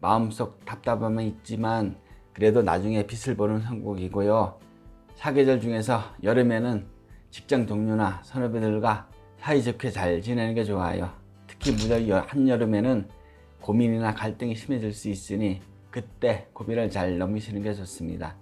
마음속 답답함은 있지만 그래도 나중에 빛을 보는 선곡이고요. 사계절 중에서 여름에는 직장 동료나 선후배들과 사이좋게 잘 지내는 게 좋아요. 특히 무더위 한여름에는 고민이나 갈등이 심해질 수 있으니 그때 고비를 잘 넘기시는 게 좋습니다.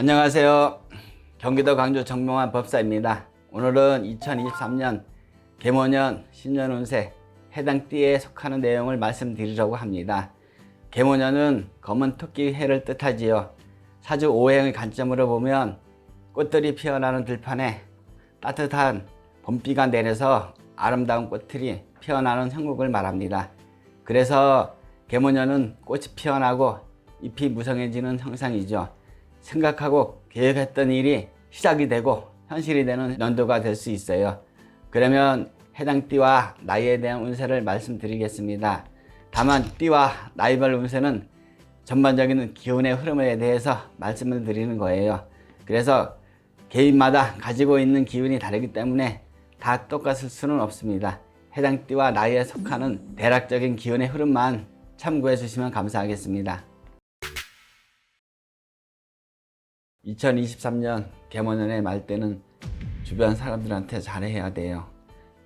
안녕하세요. 경기도 광주 정명환 법사입니다. 오늘은 2023년 개모년 신년 운세 해당 띠에 속하는 내용을 말씀드리려고 합니다. 개모년은 검은 토끼 해를 뜻하지요. 사주 오행의 관점으로 보면 꽃들이 피어나는 들판에 따뜻한 봄비가 내려서 아름다운 꽃들이 피어나는 형국을 말합니다. 그래서 개모년은 꽃이 피어나고 잎이 무성해지는 형상이죠. 생각하고 계획했던 일이 시작이 되고 현실이 되는 연도가 될 수 있어요. 그러면 해당 띠와 나이에 대한 운세를 말씀드리겠습니다. 다만 띠와 나이별 운세는 전반적인 기운의 흐름에 대해서 말씀을 드리는 거예요. 그래서 개인마다 가지고 있는 기운이 다르기 때문에 다 똑같을 수는 없습니다. 해당 띠와 나이에 속하는 대략적인 기운의 흐름만 참고해 주시면 감사하겠습니다. 2023년 개모년의 말때는 주변 사람들한테 잘해야 돼요.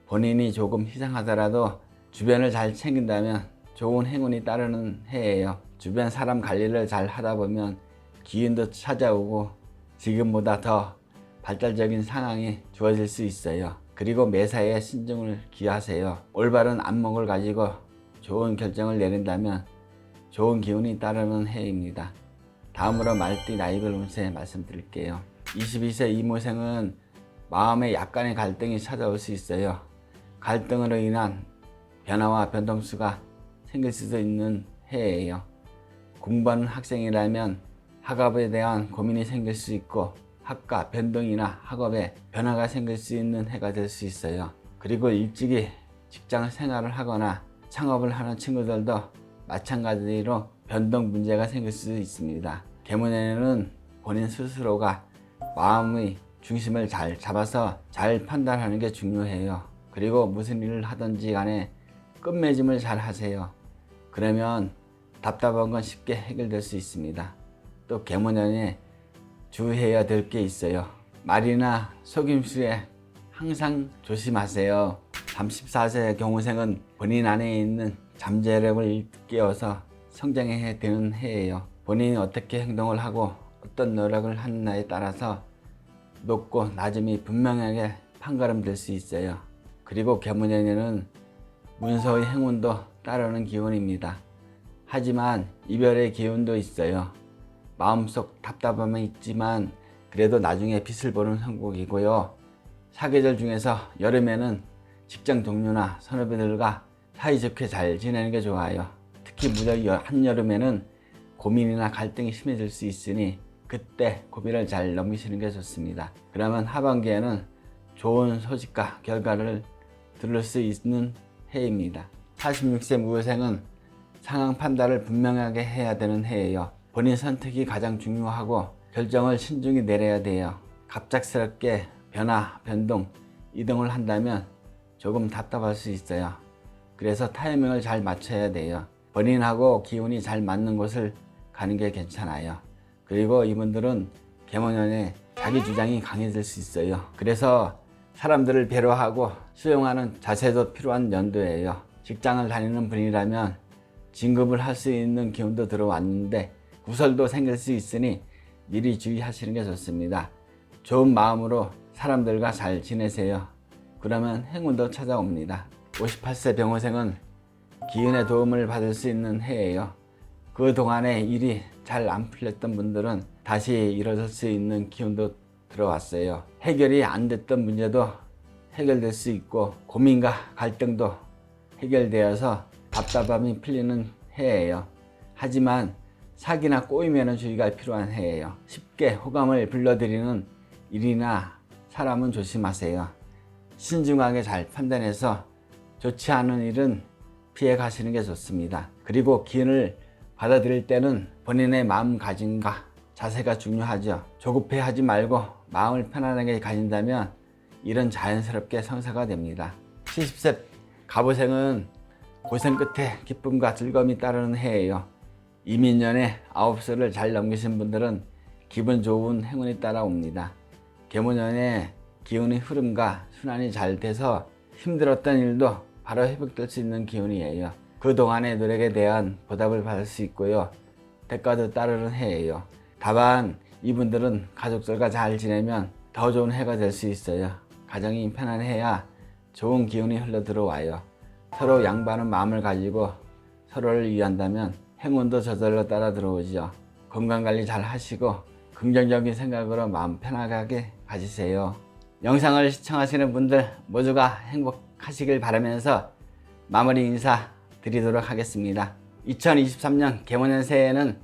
본인이 조금 희생하더라도 주변을 잘 챙긴다면 좋은 행운이 따르는 해예요. 주변 사람 관리를 잘 하다 보면 기운도 찾아오고 지금보다 더 발달적인 상황이 주어질 수 있어요. 그리고 매사에 신중을 기하세요. 올바른 안목을 가지고 좋은 결정을 내린다면 좋은 기운이 따르는 해입니다. 다음으로 말띠 나이별 운세 말씀드릴게요. 22세 이모생은 마음에 약간의 갈등이 찾아올 수 있어요. 갈등으로 인한 변화와 변동수가 생길 수도 있는 해예요. 공부하는 학생이라면 학업에 대한 고민이 생길 수 있고 학과 변동이나 학업에 변화가 생길 수 있는 해가 될 수 있어요. 그리고 일찍이 직장 생활을 하거나 창업을 하는 친구들도 마찬가지로 변동 문제가 생길 수 있습니다. 개문에는 본인 스스로가 마음의 중심을 잘 잡아서 잘 판단하는 게 중요해요. 그리고 무슨 일을 하든지 간에 끝맺음을 잘 하세요. 그러면 답답한 건 쉽게 해결될 수 있습니다. 또 개문연에 주의해야 될 게 있어요. 말이나 속임수에 항상 조심하세요. 34세 경우생은 본인 안에 있는 잠재력을 일깨워서 성장해야 되는 해예요. 본인이 어떻게 행동을 하고 어떤 노력을 하느냐에 따라서 높고 낮음이 분명하게 판가름될 수 있어요. 그리고 개문연에는 문서의 행운도 따르는 기운입니다. 하지만 이별의 기운도 있어요. 마음속 답답함은 있지만 그래도 나중에 빛을 보는 형국이고요. 사계절 중에서 여름에는 직장 동료나 선후배들과 사이좋게 잘 지내는 게 좋아요. 특히 무더위 한여름에는 고민이나 갈등이 심해질 수 있으니 그때 고비를 잘 넘기시는 게 좋습니다. 그러면 하반기에는 좋은 소식과 결과를 들을 수 있는 해입니다. 46세 무효생은 상황 판단을 분명하게 해야 되는 해예요. 본인 선택이 가장 중요하고 결정을 신중히 내려야 돼요. 갑작스럽게 변화, 변동, 이동을 한다면 조금 답답할 수 있어요. 그래서 타이밍을 잘 맞춰야 돼요. 본인하고 기운이 잘 맞는 곳을 가는 게 괜찮아요. 그리고 이분들은 개모년에 자기 주장이 강해질 수 있어요. 그래서 사람들을 배려하고 수용하는 자세도 필요한 연도예요. 직장을 다니는 분이라면 진급을 할 수 있는 기운도 들어왔는데 구설도 생길 수 있으니 미리 주의하시는 게 좋습니다. 좋은 마음으로 사람들과 잘 지내세요. 그러면 행운도 찾아옵니다. 58세 병호생은 기운의 도움을 받을 수 있는 해예요. 그 동안에 일이 잘 안 풀렸던 분들은 다시 이뤄질 수 있는 기운도 들어왔어요. 해결이 안 됐던 문제도 해결될 수 있고 고민과 갈등도 해결되어서 답답함이 풀리는 해예요. 하지만 사기나 꼬임에는 주의가 필요한 해예요. 쉽게 호감을 불러들이는 일이나 사람은 조심하세요. 신중하게 잘 판단해서 좋지 않은 일은 피해 가시는 게 좋습니다. 그리고 기운을 받아들일 때는 본인의 마음가짐과 자세가 중요하죠. 조급해 하지 말고 마음을 편안하게 가진다면 일은 자연스럽게 성사가 됩니다. 70세 갑오생은 고생 끝에 기쁨과 즐거움이 따르는 해예요. 이민년에 아홉 살을 잘 넘기신 분들은 기분 좋은 행운이 따라옵니다. 개모년에 기운의 흐름과 순환이 잘 돼서 힘들었던 일도 바로 회복될 수 있는 기운이에요. 그동안의 노력에 대한 보답을 받을 수 있고요. 대가도 따르는 해예요. 다만 이분들은 가족들과 잘 지내면 더 좋은 해가 될 수 있어요. 가정이 편안해야 좋은 기운이 흘러 들어와요. 서로 양보하는 마음을 가지고 서로를 위한다면 행운도 저절로 따라 들어오죠. 건강 관리 잘 하시고 긍정적인 생각으로 마음 편하게 가지세요. 영상을 시청하시는 분들 모두가 행복하시길 바라면서 마무리 인사 드리도록 하겠습니다. 2023년 개모년 새해에는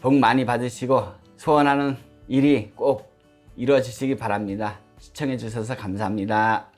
복 많이 받으시고 소원하는 일이 꼭 이루어지시기 바랍니다. 시청해 주셔서 감사합니다.